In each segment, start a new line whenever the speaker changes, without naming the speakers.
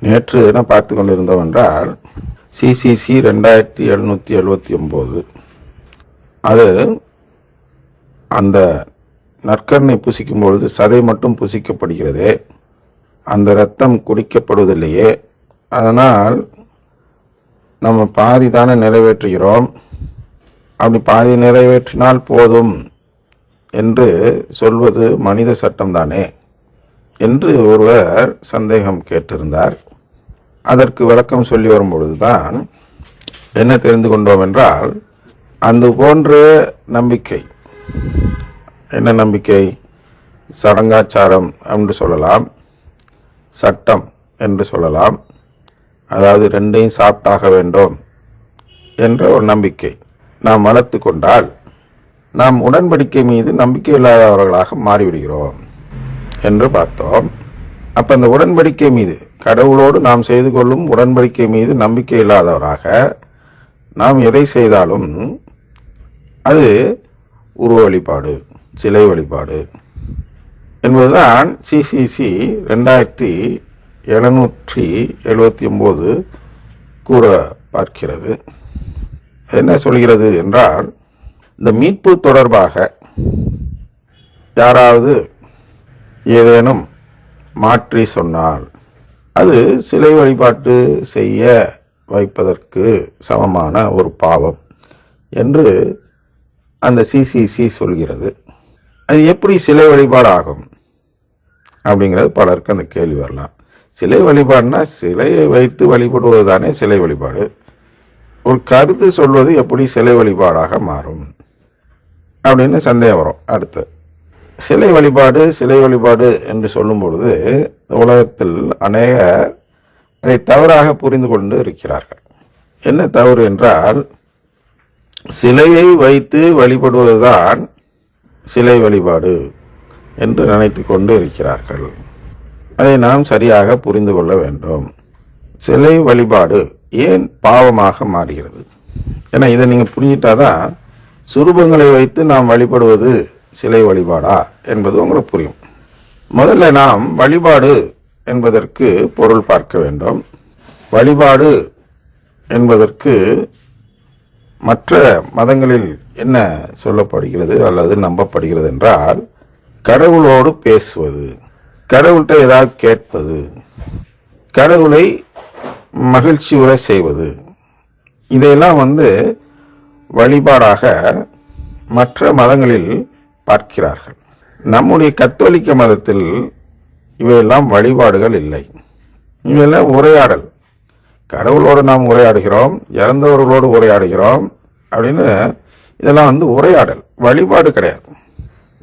நேற்று என்ன பார்த்து கொண்டிருந்தோம் என்றால் சிசிசி ரெண்டாயிரத்தி எழுநூற்றி எழுபத்தி ஒம்பது. அது அந்த நற்கரணை புசிக்கும் பொழுது சதை மட்டும் புசிக்கப்படுகிறதே அந்த ரத்தம் குடிக்கப்படுவதில்லையே. அதனால் நம்ம பாதி தானே நிறைவேற்றுகிறோம். அப்படி பாதி நிறைவேற்றினால் போதும் என்று சொல்வது மனித சட்டம் தானே என்று ஒருவர் சந்தேகம் கேட்டிருந்தார். அதற்கு விளக்கம் சொல்லி வரும்பொழுதுதான் என்ன தெரிந்து கொண்டோம் என்றால் அந்த போன்ற நம்பிக்கை. என்ன நம்பிக்கை? சடங்காச்சாரம் என்று சொல்லலாம். சட்டம் என்று சொல்லலாம். அதாவது ரெண்டையும் சாப்பிட்டாக வேண்டும் என்ற ஒரு நம்பிக்கை நாம் வளர்த்து கொண்டால் நாம் உடன்படிக்கை மீது நம்பிக்கை இல்லாதவர்களாக மாறிவிடுகிறோம். என்று பார்த்தோம். அப்ப அந்த உடன்படிக்கை மீது கடவுளோடு நாம் செய்து கொள்ளும் உடன்படிக்கை மீது நம்பிக்கை இல்லாதவராக நாம் எதை செய்தாலும் அது உருவ வழிபாடு சிலை வழிபாடு என்பதுதான் சிசிசி ரெண்டாயிரத்தி எழுநூற்றி எழுபத்தி ஒம்பது கூற பார்க்கிறது. என்ன சொல்கிறது என்றால் இந்த மீட்பு தொடர்பாக யாராவது ஏதேனும் மாற்றி சொன்னால் அது சிலை வழிபாட்டு செய்ய வைப்பதற்கு சமமான ஒரு பாவம் என்று அந்த சிசிசி சொல்கிறது. அது எப்படி சிலை வழிபாடு ஆகும் அப்படிங்கிறது பலருக்கு அந்த கேள்வி வரலாம். சிலை வழிபாடுனா சிலையை வைத்து வழிபடுவது தானே சிலை வழிபாடு. ஒரு கருத்து சொல்வது எப்படி சிலை வழிபாடாக மாறும் அப்படின்னு சந்தேகம் வரும். அடுத்து. சிலை வழிபாடு சிலை வழிபாடு என்று சொல்லும் பொழுது உலகத்தில் அநேக அதை தவறாக புரிந்து கொண்டு இருக்கிறார்கள். என்ன தவறு என்றால் சிலையை வைத்து வழிபடுவதுதான் சிலை வழிபாடு என்று நினைத்து கொண்டு இருக்கிறார்கள். அதை நாம் சரியாக புரிந்து கொள்ள வேண்டும். சிலை வழிபாடு ஏன் பாவமாக மாறுகிறது? ஏன்னா இதை நீங்கள் புரிஞ்சிட்டாதான் சுரூபங்களை வைத்து நாம் வழிபடுவது சிலை வழிபாடா என்பது உங்களுக்கு புரியும். முதல்ல நாம் வழிபாடு என்பதற்கு பொருள் பார்க்க வேண்டும். வழிபாடு என்பதற்கு மற்ற மதங்களில் என்ன சொல்லப்படுகிறது அல்லது நம்பப்படுகிறது என்றால் கடவுளோடு பேசுவது கடவுள்கிட்ட ஏதாவது கேட்பது கடவுளை மகிழ்ச்சி உரை செய்வது இதையெல்லாம் வந்து வழிபாடாக மற்ற மதங்களில் பார்க்கிறார்கள். நம்முடைய கத்தோலிக்க மதத்தில் இவையெல்லாம் வழிபாடுகள் இல்லை. இவையெல்லாம் உரையாடல். கடவுளோடு நாம் உரையாடுகிறோம் இறந்தவர்களோடு உரையாடுகிறோம் அப்படின்னு இதெல்லாம் வந்து உரையாடல் வழிபாடு கிடையாது.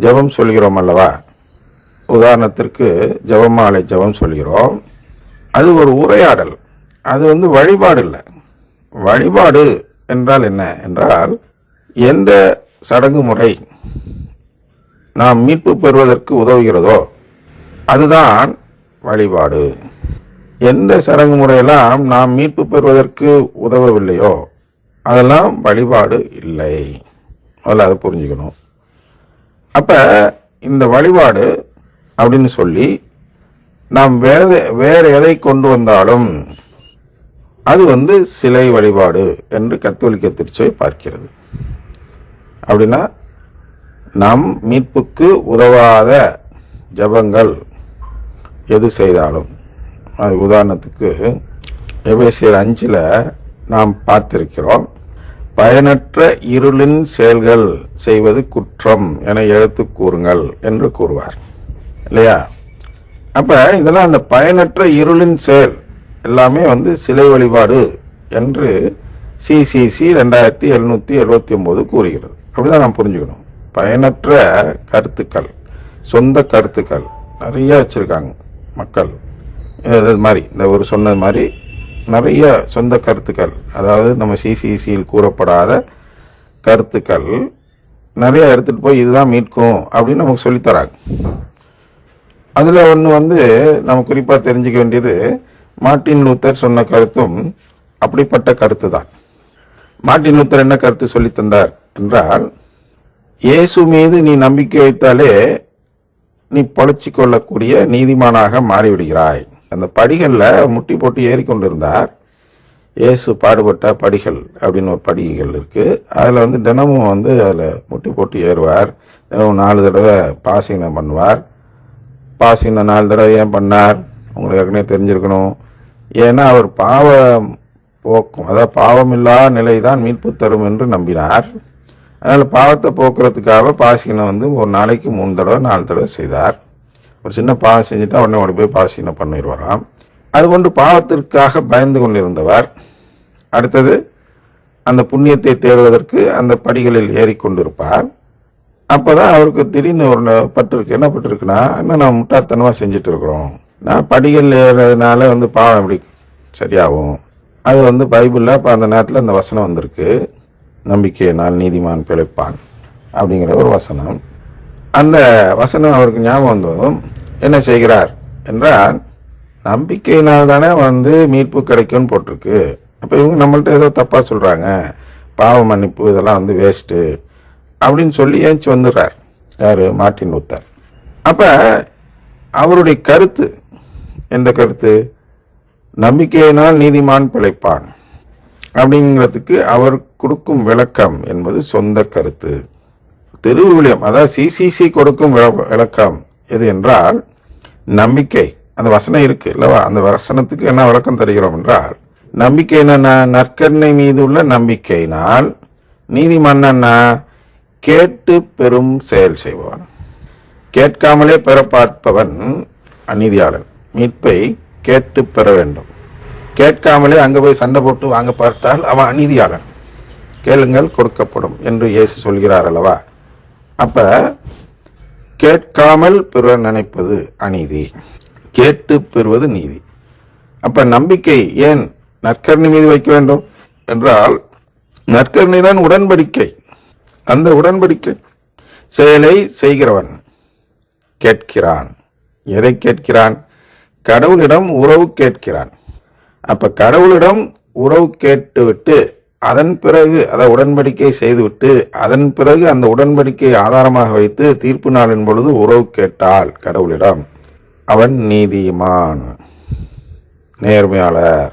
ஜெபம் சொல்கிறோம் அல்லவா? உதாரணத்திற்கு ஜபமாலை ஜெபம் சொல்கிறோம். அது ஒரு உரையாடல். அது வந்து வழிபாடு இல்லை. வழிபாடு என்றால் என்ன? என்றால் எந்த சடங்கு முறை நாம் மீட்பு பெறுவதற்கு உதவுகிறதோ அதுதான் வழிபாடு. எந்த சடங்கு முறையெல்லாம் நாம் மீட்பு பெறுவதற்கு உதவவில்லையோ அதெல்லாம் வழிபாடு இல்லை. அதில் அதை புரிஞ்சுக்கணும். அப்போ இந்த வழிபாடு அப்படின்னு சொல்லி நாம் வேற வேறு எதை கொண்டு வந்தாலும் அது வந்து சிலை வழிபாடு என்று கத்தோலிக்க திருச்சபை பார்க்கிறது. அப்படின்னா நம் மீட்புக்கு உதவாத ஜபங்கள் எது செய்தாலும்? அது உதாரணத்துக்கு எபேசியர் அஞ்சில் நாம் பார்த்திருக்கிறோம் பயனற்ற இருளின் செயல்கள் செய்வது குற்றம் என எழுத்து கூறுங்கள் என்று கூறுவார். இல்லையா? அப்போ இதெல்லாம் அந்த பயனற்ற இருளின் செயல் எல்லாமே வந்து சிலை வழிபாடு என்று சிசிசி ரெண்டாயிரத்தி எழுநூற்றி எழுபத்தி ஒம்பது கூறுகிறது. அப்படிதான் நாம் புரிஞ்சுக்கணும். பயனற்ற கருத்துக்கள் சொந்த கருத்துக்கள் நிறைய வச்சுருக்காங்க மக்கள். இது மாதிரி இந்த ஒரு சொன்னது மாதிரி நிறைய சொந்த கருத்துக்கள் அதாவது நம்ம சிசிசியில் கூறப்படாத கருத்துக்கள் நிறைய எடுத்துகிட்டு போய் இதுதான் மீட்கும் அப்படின்னு நமக்கு சொல்லித்தராங்க அதில் ஒன்று வந்து நம்ம குறிப்பாக தெரிஞ்சுக்க வேண்டியது மார்ட்டின் லூத்தர் சொன்ன கருத்தும் அப்படிப்பட்ட கருத்து தான் மார்ட்டின் லூத்தர் என்ன கருத்து சொல்லி தந்தார் என்றால் இயேசு மீது நீ நம்பிக்கை வைத்தாலே நீ பொழைச்சி கொள்ளக்கூடிய நீதிமானாக மாறிவிடுகிறாய். அந்த படிகளில் முட்டி போட்டு ஏறிக்கொண்டிருந்தார். இயேசு பாடுபட்ட படிகள் அப்படின்னு ஒரு படிகள் இருக்கு. அதில் வந்து தினமும் வந்து அதில் முட்டி போட்டு ஏறுவார். தினமும் நாலு தடவை பாசிங்கம் பண்ணுவார். பாசிங்கம் நாலு தடவை ஏன் பண்ணார்? உங்களுக்கு ஏற்கனவே தெரிஞ்சிருக்கணும். ஏன்னா அவர் பாவம் போக்கும் அதாவது பாவமில்லா நிலை தான் மீட்பு தரும் என்று நம்பினார். அதனால் பாவத்தை போக்குறதுக்காக பாசினம் வந்து ஒரு நாளைக்கு மூணு தடவை நாலு தடவை செய்தார். ஒரு சின்ன பாவம் செஞ்சுட்டா உடனே ஓடி போய் பாசினம் பண்ணிடுவாராம் அது கொண்டு பாவத்திற்காக பயந்து கொண்டிருந்தவர். அடுத்தது அந்த புண்ணியத்தை தேடுவதற்கு அந்த படிகளில் ஏறிக்கொண்டிருப்பார் அப்பதான் அவருக்கு திடீர்னு ஒரு ந- பட்டிருக்கு. என்ன பட்டிருக்குன்னா இன்னும் நான் முட்டாத்தனமாக செஞ்சுட்டு இருக்கிறோம். நான் படிகள் ஏறதுனால வந்து பாவம் எப்படி சரியாகும். அது வந்து பைபிளில் அப்போ அந்த நேரத்தில் அந்த வசனம் வந்திருக்கு. நம்பிக்கையினால் நீதிமான் பிழைப்பான் அப்படிங்கிற ஒரு வசனம். அந்த வசனம் அவருக்கு ஞாபகம் வந்ததும் என்ன செய்கிறார் என்றால் நம்பிக்கையினால் தானே வந்து மீட்பு கிடைக்கும்னு போட்டிருக்கு. அப்போ இவங்க நம்மள்ட்ட ஏதோ தப்பாக சொல்கிறாங்க பாவ மன்னிப்பு இதெல்லாம் வந்து வேஸ்ட்டு அப்படின்னு சொல்லி ஏஞ்சி வந்துடுறார். யார்? Martin Luther. அப்போ அவருடைய கருத்து எந்த கருத்து? நம்பிக்கையினால் நீதிமான் பிழைப்பான். அப்படிங்கிறதுக்கு அவர் கொடுக்கும் விளக்கம் என்பது சொந்த கருத்து. திருவிழியம் அதாவது சிசிசி கொடுக்கும் விள- விளக்கம் எது என்றால் நம்பிக்கை. அந்த வசனம் இருக்கு இல்லவா? அந்த வசனத்துக்கு என்ன விளக்கம் தருகிறோம் என்றால் நம்பிக்கை என்னன்னா நற்கருணை மீது உள்ள நம்பிக்கையினால் நீதிமன் கேட்டு பெரும் செயல் செய்வான் கேட்காமலே பெற பார்ப்பவன் அநீதியாளன். மீட்பை கேட்டு பெற வேண்டும். கேட்காமலே அங்கே போய் சண்டை போட்டு வாங்க பார்த்தால் அவன் அநீதியாளன். கேளுங்கள் கொடுக்கப்படும் என்று இயேசு சொல்கிறார் அல்லவா? அப்ப கேட்காமல் பிறர் நினைப்பது அநீதி. கேட்டு பெறுவது நீதி. அப்ப நம்பிக்கை ஏன் நற்கர்ணி மீது வைக்க வேண்டும்? என்றால் நற்கருணை தான் உடன்படிக்கை. அந்த உடன்படிக்கை. செயலை செய்கிறவன் கேட்கிறான். எதை கேட்கிறான்? கடவுளிடம் உறவு கேட்கிறான். அப்ப கடவுளிடம் உறவு கேட்டுவிட்டு அதன் பிறகு அதை உடன்படிக்கை செய்துவிட்டு அதன் பிறகு அந்த உடன்படிக்கையை ஆதாரமாக வைத்து தீர்ப்பு நாளின் பொழுது உறவு கேட்டால் கடவுளிடம். அவன் நீதிமான் நேர்மையாளர்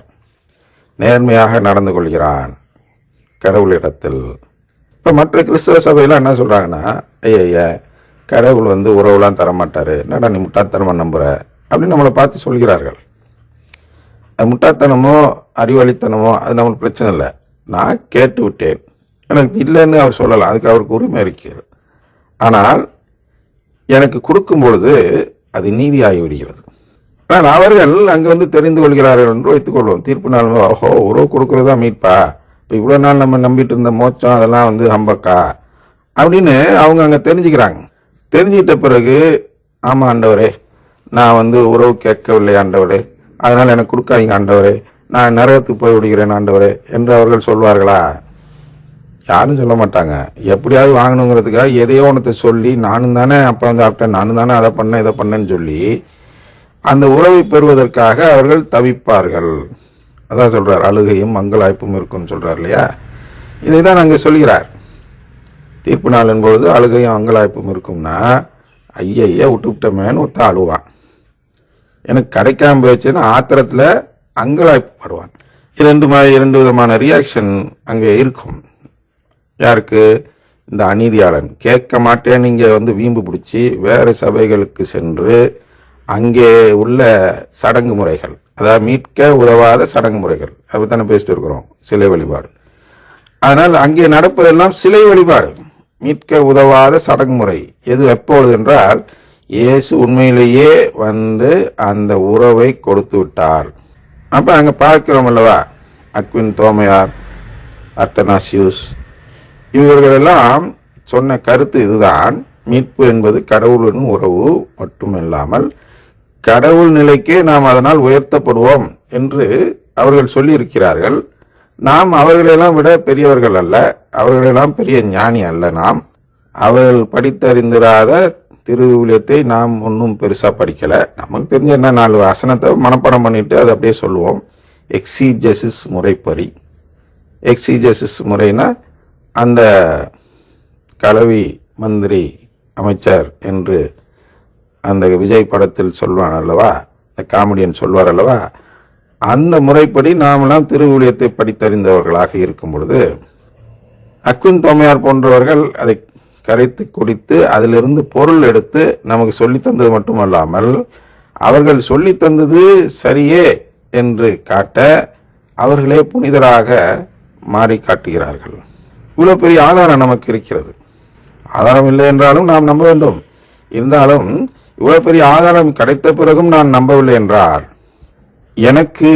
நேர்மையாக நடந்து கொள்கிறான் கடவுளிடத்தில். இப்போ மற்ற கிறிஸ்தவ சபையில என்ன சொல்றாங்கன்னா ஐயா கடவுள் வந்து உறவுலாம் தரமாட்டாரு. என்னடா நீ முட்டாத்தனமா நம்புற? அப்படின்னு நம்மளை பார்த்து சொல்கிறார்கள். முட்டாத்தனமோ அறிவாளித்தனமோ அது நம்மளுக்கு பிரச்சனை இல்லை. நான் கேட்டு விட்டேன். எனக்கு இல்லைன்னு அவர் சொல்லலாம் அதுக்கு அவருக்கு உரிமை இருக்கிறது. ஆனால் எனக்கு கொடுக்கும் பொழுது அது நீதி ஆகிவிடுகிறது ஆனால் அவர்கள் அங்கே வந்து தெரிந்து கொள்கிறார்கள் என்று வைத்துக் கொள்வோம். தீர்ப்பு நாள் ஓஹோ உறவு கொடுக்கறது தான் மீட்பா? இப்போ இவ்வளோ நாள் நம்ம நம்பிட்டு இருந்த மோச்சம் அதெல்லாம் வந்து ஹம்பக்கா அப்படின்னு அவங்க அங்கே தெரிஞ்சுக்கிறாங்க. தெரிஞ்சுக்கிட்ட பிறகு ஆமாம் ஆண்டவரே நான் வந்து உறவு கேட்கவில்லை ஆண்டவரே. அதனால் எனக்கு கொடுக்காதீங்க ஆண்டவரே. நான் நரகத்துக்கு போய் விடுகிறேன் ஆண்டவரே என்று அவர்கள் சொல்வார்களா? யாரும் சொல்ல மாட்டாங்க. எப்படியாவது வாங்கணுங்கிறதுக்காக எதையோ ஒன்றத்தை சொல்லி நானும் தானே அப்போ சாப்பிட்டேன் நானும் தானே அதை பண்ணேன் இதை பண்ணேன்னு சொல்லி அந்த உறவை பெறுவதற்காக அவர்கள் தவிப்பார்கள். அதான் சொல்கிறார் அழுகையும் மங்களாய்ப்பும் இருக்கும்னு சொல்கிறார் இல்லையா? இதை தான் அங்கே சொல்கிறார். தீர்ப்பு நாளின் பொழுது அழுகையும் அங்கலாய்ப்பும் இருக்கும்னா ஐயைய விட்டு விட்டமேன்னு ஒருத்த அழுவான். எனக்கு கிடைக்காம போச்சுன்னா ஆத்திரத்தில் அங்கலாய்ப்படுவான். இரண்டு மாதிரி இரண்டு விதமான ரியாக்ஷன் அங்கே இருக்கும். யாருக்கு? இந்த அநீதியாளன். கேட்க மாட்டேன் இங்கே வந்து வீம்பு பிடிச்சி வேறு சபைகளுக்கு சென்று அங்கே உள்ள சடங்கு முறைகள் அதாவது மீட்க உதவாத சடங்கு முறைகள் அப்படி தானே பேசிட்டு இருக்கிறோம் சிலை வழிபாடு. அதனால் அங்கே நடப்பதெல்லாம் சிலை வழிபாடு மீட்க உதவாத சடங்கு முறை. எது எப்பொழுது என்றால் இயேசு உண்மையிலேயே வந்து அந்த உறவை கொடுத்து விட்டார். அப்ப அங்க பார்க்கிறோம் அல்லவா? அக்வின் தோமையார் அர்த்தனாசியூஸ். இவர்களெல்லாம் சொன்ன கருத்து இதுதான். மீட்பு என்பது கடவுளுடன் உறவு மட்டுமில்லாமல் கடவுள் நிலைக்கே நாம் அதனால் உயர்த்தப்படுவோம் என்று அவர்கள் சொல்லியிருக்கிறார்கள். நாம் அவர்களெல்லாம் விட பெரியவர்கள் அல்ல. அவர்களெல்லாம் பெரிய ஞானி அல்ல நாம். அவர்கள் படித்தறிந்திராத திருவிலியத்தை நாம் ஒன்றும் பெருசாக படிக்கலை. நமக்கு தெரிஞ்ச என்ன நாலு வசனத்தை மனப்பாடம் பண்ணிட்டு அதை அப்படியே சொல்லுவோம். எக்ஸிஜெசிஸ் முறைப்படி. எக்ஸிஜெசிஸ் முறைனா அந்த கலவி மந்திரி அமைச்சர் என்று அந்த விஜய் படத்தில் சொல்வான் அல்லவா? இந்த காமெடியன் சொல்வார் அல்லவா? அந்த முறைப்படி நாமெல்லாம் திருவிழியத்தை படித்தறிந்தவர்களாக இருக்கும் பொழுது அக்வின் தோமையார் போன்றவர்கள் அதை கரைத்து குடித்து அதிலிருந்து பொருள் எடுத்து நமக்கு சொல்லி தந்தது மட்டுமல்லாமல் அவர்கள் சொல்லி தந்தது சரியே என்று காட்ட அவர்களே புனிதராக மாறி காட்டுகிறார்கள். இவ்வளோ பெரிய ஆதாரம் நமக்கு இருக்கிறது. ஆதாரம் இல்லை என்றாலும் நாம் நம்ப வேண்டும். இருந்தாலும் இவ்வளோ பெரிய ஆதாரம் கிடைத்த பிறகும் நான் நம்பவில்லை என்றால் எனக்கு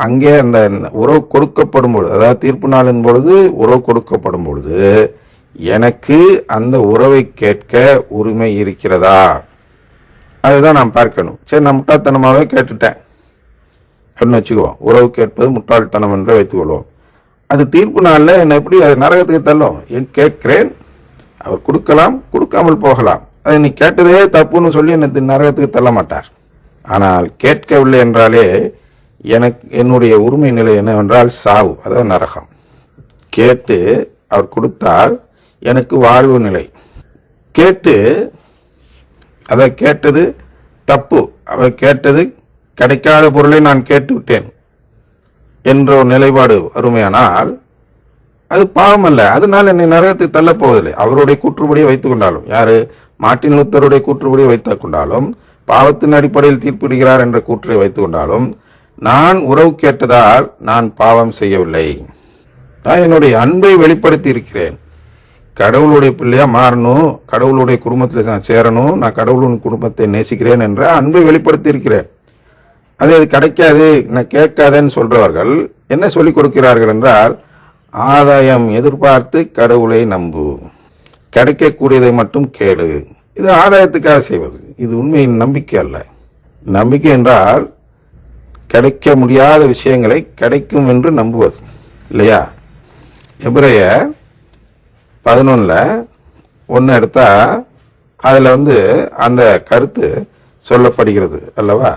அங்கே அந்த உறவு கொடுக்கப்படும் பொழுது அதாவது தீர்ப்பு நாளின் பொழுது உறவு கொடுக்கப்படும் பொழுது எனக்கு அந்த உறவை கேட்க உரிமை இருக்கிறதா? அதுதான் நான் பார்க்கணும். சரி நான் முட்டாள்தனமாகவே கேட்டுட்டேன். அப்படின்னு வச்சுக்குவோம். உறவு கேட்பது முட்டாள்தனம் என்று வைத்துக்கொள்வோம் அது தீர்ப்பு நாளில் என்னை எப்படி அது நரகத்துக்கு தள்ளும்? என் கேட்கிறேன் அவர் கொடுக்கலாம் கொடுக்காமல் போகலாம். அதை நீ கேட்டதே தப்புன்னு சொல்லி என்னை நரகத்துக்கு தள்ள மாட்டார். ஆனால் கேட்கவில்லை என்றாலே எனக்கு என்னுடைய உரிமை நிலை என்னவென்றால் சாவு அதாவது நரகம். கேட்டு அவர் கொடுத்தால் எனக்கு வாழ்வு நிலை. கேட்டு அதை கேட்டது தப்பு. அவை கேட்டது கிடைக்காத பொருளை நான் கேட்டு விட்டேன் என்ற ஒரு நிலைப்பாடு அருமையானால் அது பாவம் அல்ல. அதனால் என்னை நரகத்தை தள்ளப் போவதில்லை. அவருடைய கூற்றுப்படியை வைத்துக் கொண்டாலும் யாரு? மார்ட்டின் லூத்தருடைய கூற்றுப்படியை வைத்துக் கொண்டாலும் பாவத்தின் அடிப்படையில் தீர்ப்பிடுகிறார் என்ற கூற்றை வைத்துக் கொண்டாலும் நான் உறவு கேட்டதால் நான் பாவம் செய்யவில்லை. நான் என்னுடைய அன்பை வெளிப்படுத்தி இருக்கிறேன். கடவுளுடைய பிள்ளையா மாறணும் கடவுளுடைய குடும்பத்தில் நான் சேரணும் நான் கடவுளின் குடும்பத்தை நேசிக்கிறேன் என்ற அன்பை வெளிப்படுத்தி இருக்கிறேன். அது அது கிடைக்காது நான் கேட்காதேன்னு சொல்றவர்கள் என்ன சொல்லிக் கொடுக்கிறார்கள் என்றால் ஆதாயம் எதிர்பார்த்து கடவுளை நம்பு. கிடைக்கக்கூடியதை மட்டும் கேடு இது ஆதாயத்துக்காக செய்வது. இது உண்மையின் நம்பிக்கை அல்ல. நம்பிக்கை என்றால் கிடைக்க முடியாத விஷயங்களை கிடைக்கும் என்று நம்புவது. இல்லையா? எபிரேயர் பதினொன்றில் ஒன்று எடுத்தால் அதில் வந்து அந்த கருத்து சொல்லப்படுகிறது அல்லவா?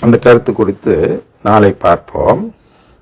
அந்த கருத்து குறித்து நாளை பார்ப்போம்.